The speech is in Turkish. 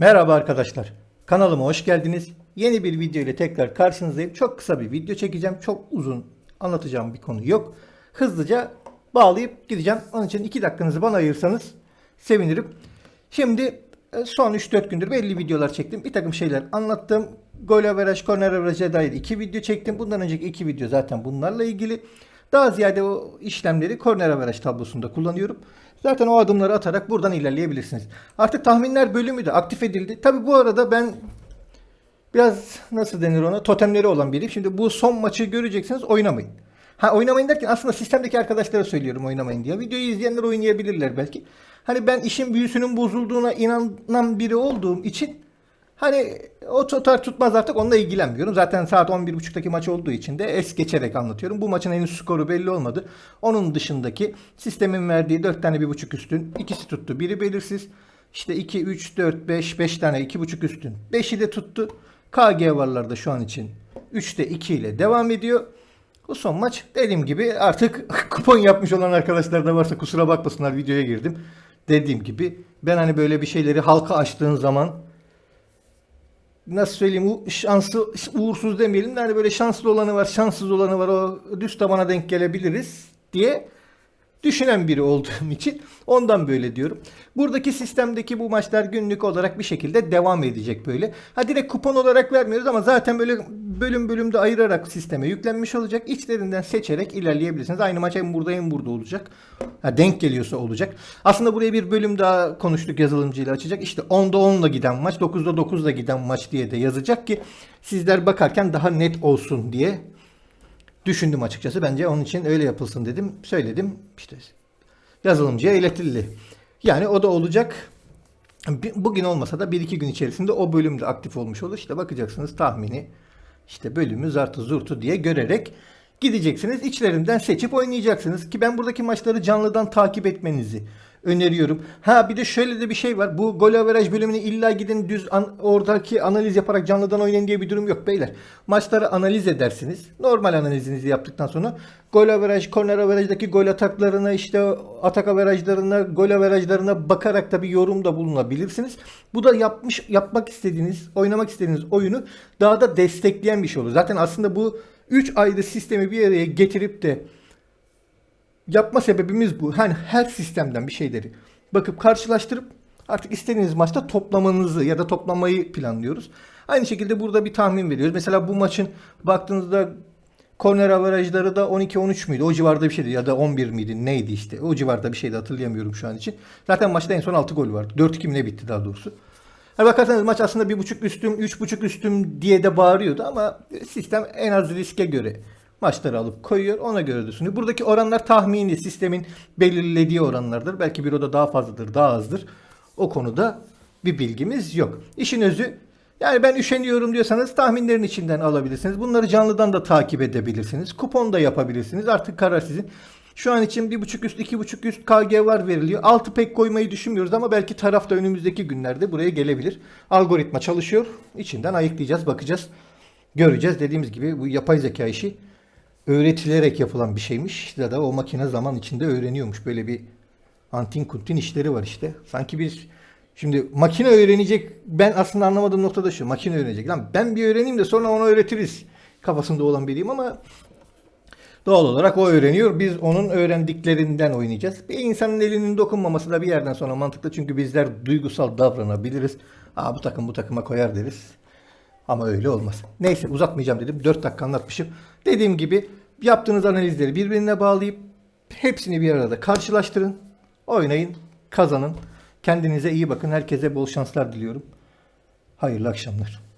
Merhaba arkadaşlar. Kanalıma hoş geldiniz. Yeni bir video ile tekrar karşınızdayım. Çok kısa bir video çekeceğim. Çok uzun anlatacağım bir konu yok. Hızlıca bağlayıp gideceğim. Onun için 2 dakikanızı bana ayırsanız sevinirim. Şimdi e, son 3-4 gündür belli videolar çektim. Bir takım şeyler anlattım. Gol averaj, korner averaja dair 2 video çektim. Bundan önceki 2 video zaten bunlarla ilgili. Daha ziyade o işlemleri korner averaj tablosunda kullanıyorum. Zaten o adımları atarak buradan ilerleyebilirsiniz. Artık tahminler bölümü de aktif edildi. Tabi bu arada ben biraz nasıl denir ona totemleri olan biriyim. Şimdi bu son maçı göreceksiniz oynamayın. Ha oynamayın derken aslında sistemdeki arkadaşlara söylüyorum oynamayın diye. Videoyu izleyenler oynayabilirler belki. Hani ben işin büyüsünün bozulduğuna inanan biri olduğum için hani o tutar tutmaz artık onunla ilgilenmiyorum. Zaten saat 11.30'daki maç olduğu için de es geçerek anlatıyorum. Bu maçın henüz skoru belli olmadı. Onun dışındaki sistemin verdiği 4 tane 1.5 üstün. ikisi tuttu. Biri belirsiz. İşte 2, 3, 4, 5, 5 tane 2.5 üstün. 5'i de tuttu. KG varlarda şu an için 3'te 2 ile devam ediyor. Bu son maç dediğim gibi artık kupon yapmış olan arkadaşlar da varsa kusura bakmasınlar videoya girdim. Dediğim gibi ben hani böyle bir şeyleri halka açtığın zaman nasıl söyleyeyim u- şanslı uğursuz demeyelim de hani böyle şanslı olanı var şanssız olanı var o düz tabana denk gelebiliriz diye düşünen biri olduğum için ondan böyle diyorum. Buradaki sistemdeki bu maçlar günlük olarak bir şekilde devam edecek böyle. Ha direkt kupon olarak vermiyoruz ama zaten böyle bölüm bölümde ayırarak sisteme yüklenmiş olacak. İçlerinden seçerek ilerleyebilirsiniz. Aynı maç hem burada hem burada olacak. Ha, denk geliyorsa olacak. Aslında buraya bir bölüm daha konuştuk yazılımcıyla açacak. İşte 10'da 10'la giden maç, 9'da 9'la giden maç diye de yazacak ki sizler bakarken daha net olsun diye düşündüm açıkçası. Bence onun için öyle yapılsın dedim. Söyledim. İşte yazılımcıya iletildi. Yani o da olacak. Bugün olmasa da bir iki gün içerisinde o bölüm de aktif olmuş olur. İşte bakacaksınız tahmini işte bölümü zartı zurtu diye görerek gideceksiniz. İçlerinden seçip oynayacaksınız. Ki ben buradaki maçları canlıdan takip etmenizi öneriyorum. Ha bir de şöyle de bir şey var. Bu gol averaj bölümünü illa gidin düz an- oradaki analiz yaparak canlıdan oynayın diye bir durum yok beyler. Maçları analiz edersiniz. Normal analizinizi yaptıktan sonra gol averaj, korner averajdaki gol ataklarına işte atak averajlarına, gol averajlarına bakarak da bir yorumda bulunabilirsiniz. Bu da yapmış yapmak istediğiniz, oynamak istediğiniz oyunu daha da destekleyen bir şey olur. Zaten aslında bu 3 ayrı sistemi bir araya getirip de yapma sebebimiz bu. Hani her sistemden bir şeyleri bakıp karşılaştırıp artık istediğiniz maçta toplamanızı ya da toplamayı planlıyoruz. Aynı şekilde burada bir tahmin veriyoruz. Mesela bu maçın baktığınızda korner averajları da 12-13 müydü? O civarda bir şeydi ya da 11 miydi? Neydi işte? O civarda bir şeydi hatırlayamıyorum şu an için. Zaten maçta en son 6 gol vardı. 4-2 mi ne bitti daha doğrusu. Hani bakarsanız maç aslında 1.5 üstüm, 3.5 üstüm diye de bağırıyordu ama sistem en az riske göre maçları alıp koyuyor. Ona göre düşünüyor. Buradaki oranlar tahmini sistemin belirlediği oranlardır. Belki bir oda daha fazladır, daha azdır. O konuda bir bilgimiz yok. İşin özü yani ben üşeniyorum diyorsanız tahminlerin içinden alabilirsiniz. Bunları canlıdan da takip edebilirsiniz. Kupon da yapabilirsiniz. Artık karar sizin. Şu an için 1.5 üst 2.5 üst KG var veriliyor. Altı pek koymayı düşünmüyoruz ama belki tarafta önümüzdeki günlerde buraya gelebilir. Algoritma çalışıyor. İçinden ayıklayacağız, bakacağız. Göreceğiz. Dediğimiz gibi bu yapay zeka işi öğretilerek yapılan bir şeymiş. Ya da o makine zaman içinde öğreniyormuş. Böyle bir antin kuntin işleri var işte. Sanki bir şimdi makine öğrenecek. Ben aslında anlamadığım noktada şu. Makine öğrenecek. Lan ben bir öğreneyim de sonra onu öğretiriz. Kafasında olan biriyim ama Doğal olarak o öğreniyor. Biz onun öğrendiklerinden oynayacağız. Bir insanın elinin dokunmaması da bir yerden sonra mantıklı. Çünkü bizler duygusal davranabiliriz. Aa bu takım bu takıma koyar deriz. Ama öyle olmaz. Neyse uzatmayacağım dedim. 4 dakika anlatmışım. Dediğim gibi yaptığınız analizleri birbirine bağlayıp hepsini bir arada karşılaştırın. Oynayın, kazanın. Kendinize iyi bakın. Herkese bol şanslar diliyorum. Hayırlı akşamlar.